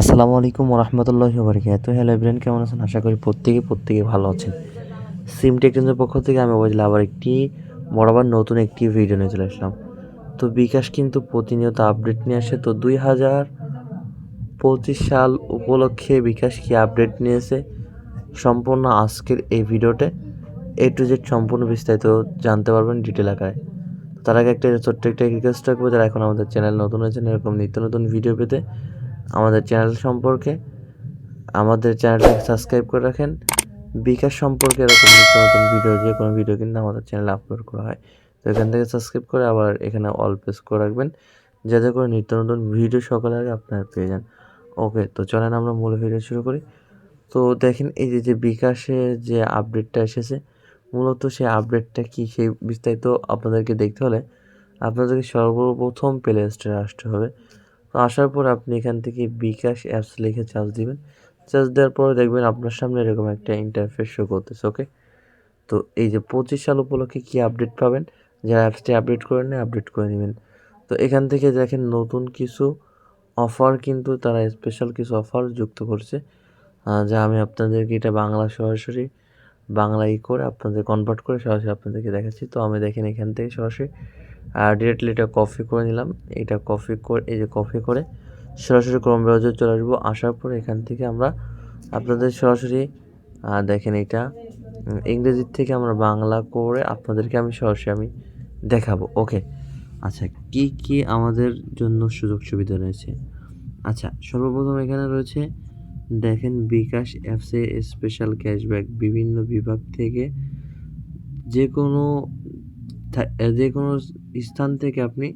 আসসালামু আলাইকুম রহমতুল্লাহ বরকাত হ্যালো এভরিয়ান কেমন আছেন? আশা করি প্রত্যেকে প্রত্যেকে ভালো আছেন। সিম টেকনোলজির পক্ষ থেকে আমি বলছিলাম আবার একটি বরাবর নতুন একটি ভিডিও নিয়ে চলে আসলাম। তো বিকাশ কিন্তু প্রতিনিয়ত আপডেট নিয়ে আসে। তো দুই হাজার পঁচিশ সাল উপলক্ষে বিকাশ কি আপডেট নিয়েছে? সম্পূর্ণ আজকের এই ভিডিওতে এ টু জেড সম্পূর্ণ বিস্তারিত জানতে পারবেন ডিটেল আকারে। তার আগে একটা ছোট্ট একটা রিকোয়েস্ট রাখব যারা এখন আমাদের চ্যানেল নতুন হয়েছেন এরকম নিত্য নতুন ভিডিও পেতে। আমাদের চ্যানেল সম্পর্কে। আমাদের চ্যানেলটাকে সাবস্ক্রাইব করে রাখেন। বিকাশ সম্পর্কে এরকম নিত্য নতুন ভিডিও যে কোনো ভিডিও কিন্তু আমাদের চ্যানেলে আপলোড করা হয়। তো এখান থেকে সাবস্ক্রাইব করে আবার এখানে অল প্রেস করে রাখবেন। যাতে করে নিত্য নতুন ভিডিও সকালে আগে আপনারা পেয়ে যান। ওকে তো চলেন আমরা মূল ভিডিও শুরু করি। তো দেখেন এই যে যে বিকাশে যে আপডেটটা এসেছে, মূলত সেই আপডেটটা কি সেই বিস্তারিত আপনাদেরকে দেখতে হলে আপনাদেরকে সর্বপ্রথম প্লে স্টোরে আসতে হবে। তো আসার পর আপনি এখান থেকে বিকাশ অ্যাপস লিখে চার্জ দিবেন। চার্জ দেওয়ার পরে দেখবেন আপনার সামনে এরকম একটা ইন্টারফেস শো করতেছে ওকে তো এই যে পঁচিশ সাল উপলক্ষে কী আপডেট পাবেন? যারা অ্যাপসটি আপডেট করে নেয় আপডেট করে নেবেন। তো এখান থেকে দেখেন নতুন কিছু অফার কিন্তু তারা স্পেশাল কিছু অফার যুক্ত করছে। যা আমি আপনাদেরকে এটা বাংলা সরাসরি বাংলায় করে আপনাদের কনভার্ট করে সরাসরি আপনাদেরকে দেখাচ্ছি। তো আমি দেখেন এখান থেকে সরাসরি আর ডিরেক্টলি এটা কপি করে নিলাম। এটা কপি করে এই যে কপি করে সরাসরি ক্রম ব্রাউজার চলে আসব। আসার পর এখান থেকে আমরা আপনাদের সরাসরি দেখেন এটা ইংরেজির থেকে আমরা বাংলা করে আপনাদেরকে আমি সরাসরি আমি দেখাবো। ওকে আচ্ছা কি কি আমাদের জন্য সুযোগ সুবিধা রয়েছে? আচ্ছা সর্বপ্রথম এখানে রয়েছে, দেখেন বিকাশ অ্যাপসে স্পেশাল ক্যাশব্যাক বিভিন্ন বিভাগ থেকে যে কোনো যে কোনো স্থান থেকে আপনি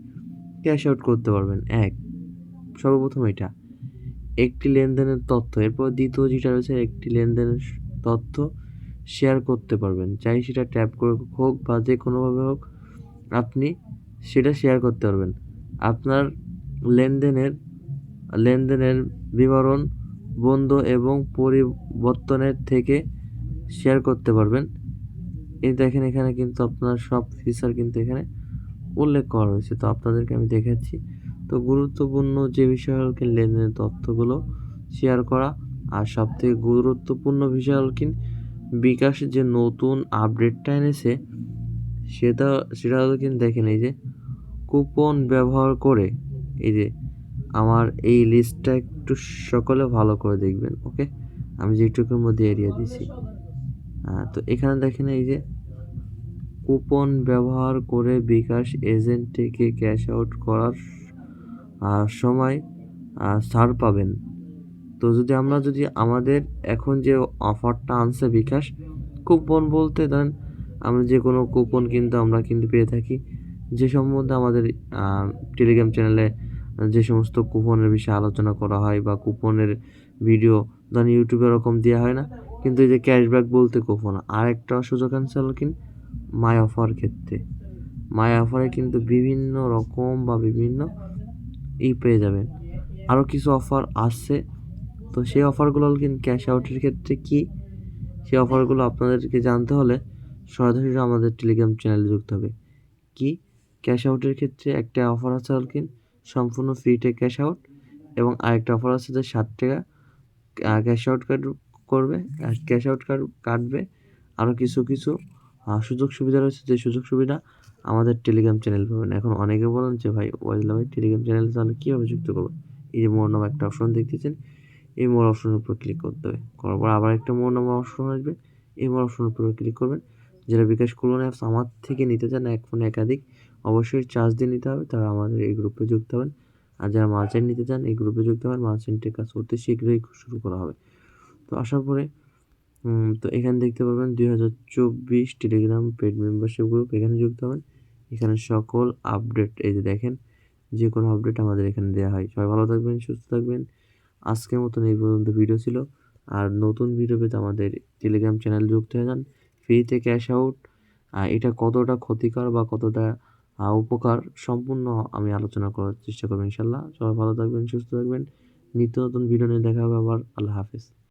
ক্যাশ আউট করতে পারবেন। এক, সর্বপ্রথম এটা। একটি লেনদেনের তথ্য, এরপর দ্বিতীয় যেটা রয়েছে, একটি লেনদেনের তথ্য শেয়ার করতে পারবেন। চাই সেটা ট্যাপ করে হোক বা যে কোনোভাবে হোক, আপনি সেটা শেয়ার করতে পারবেন। আপনার লেনদেনের লেনদেনের বিবরণ বন্ধ এবং পরিবর্তনের থেকে শেয়ার করতে পারবেন। এই দেখেন এখানে কিন্তু আপনার সব ফিচার কিন্তু এখানে উল্লেখ করা হয়েছে তো আপনাদেরকে আমি দেখাচ্ছি। তো গুরুত্বপূর্ণ যে বিষয় হল কি লেনদেনের তথ্যগুলো শেয়ার করা আর সবথেকে গুরুত্বপূর্ণ বিষয় হল বিকাশ যে নতুন আপডেটটা এনেছে, সেটা সেটা হলো কিন্তু দেখেন এই যে কুপন ব্যবহার করে এই যে আমার এই লিস্টটা একটু সকলে ভালো করে দেখবেন, ওকে? আমি যেটুকুর মধ্যে এরিয়া দিছি। তো এখানে দেখেন এই যে কুপন ব্যবহার করে বিকাশ এজেন্ট থেকে ক্যাশ আউট করার সময় ছাড় পাবেন। তো যদি আমরা যদি আমাদের এখন যে অফারটা আনছে বিকাশ, কুপন বলতে ধরেন আমরা যে কোনো কুপন কিন্তু আমরা কিন্তু পেয়ে থাকি। যে সম্বন্ধে আমাদের টেলিগ্রাম চ্যানেলে যে সমস্ত কুপনের বিষয়ে আলোচনা করা হয় বা কুপনের ভিডিও ধরেন ইউটিউবে এরকম দেওয়া হয় না। কিন্তু এই যে ক্যাশব্যাক বলতে কুপন আর একটা সুযোগ আনসার কিন্তু মাই অফার ক্ষেত্রে। মাই অফারে কিন্তু বিভিন্ন রকম বা বিভিন্ন ই পেয়ে যাবেন। আরও কিছু অফার আসছে তো সেই অফারগুলো কিন্তু ক্যাশ আউটের ক্ষেত্রে কি? সেই অফারগুলো আপনাদেরকে জানতে হলে সরাসরি আমাদের টেলিগ্রাম চ্যানেলে যুক্ত হবে। কি? ক্যাশ আউটের ক্ষেত্রে একটা অফার আছে হলকিন সম্পূর্ণ ফ্রিতে ক্যাশ আউট এবং আরেকটা অফার আছে যে ষাট টাকা ক্যাশ আউট কার্ড করবে ক্যাশ আউট কার্ড কাটবে। আরও কিছু কিছু সুযোগ সুবিধা রয়েছে, যে সুযোগ সুবিধা আমাদের টেলিগ্রাম চ্যানেল পাবেন। এখন অনেকে বলেন যে, ভাই, ওয়াইজলা ভাই টেলিগ্রাম চ্যানেল তাহলে কীভাবে যুক্ত করব? এই যে মোর নামে একটা অপশন দেখতেছেন, এই মোর অপশনের উপর ক্লিক করতে হবে। করার পর আবার একটা মোর নামে অপশন আসবে, এই মোর অপশনের উপর ক্লিক করবেন। যারা বিকাশ কুলন অ্যাপস আমার থেকে নিতে চান, এক ফোনে একাধিক, অবশ্যই চার্জ দিয়ে নিতে হবে, তারা আমাদের এই গ্রুপে যুক্ত হবেন। আর যারা মার্চেন্ট নিতে চান, এই গ্রুপে যুক্ত হবেন। মার্চেন্টের কাজ করতে শীঘ্রই শুরু করা হবে। তো আসার পরে তো এখানে দেখতে পাবেন দুই হাজার চব্বিশ টেলিগ্রাম পেড মেম্বারশিপ গ্রুপ এখানে যুক্ত হবেন এখানে সকল আপডেট এই যে দেখেন যে কোনো আপডেট আমাদের এখানে দেওয়া হয়। সবাই ভালো থাকবেন, সুস্থ থাকবেন। আজকের মতন এই পর্যন্ত ভিডিও ছিল। আর নতুন ভিডিও পেতে আমাদের টেলিগ্রাম চ্যানেল যুক্ত হয়ে যান। ফ্রিতে ক্যাশ আউট আর এটা কতটা ক্ষতিকর বা কতটা উপকার সম্পূর্ণ আমি আলোচনা করার চেষ্টা করব ইনশাল্লাহ সবাই ভালো থাকবেন, সুস্থ থাকবেন। নিত্য নতুন ভিডিও নিয়ে দেখা হবে আবার। আল্লাহ হাফিজ।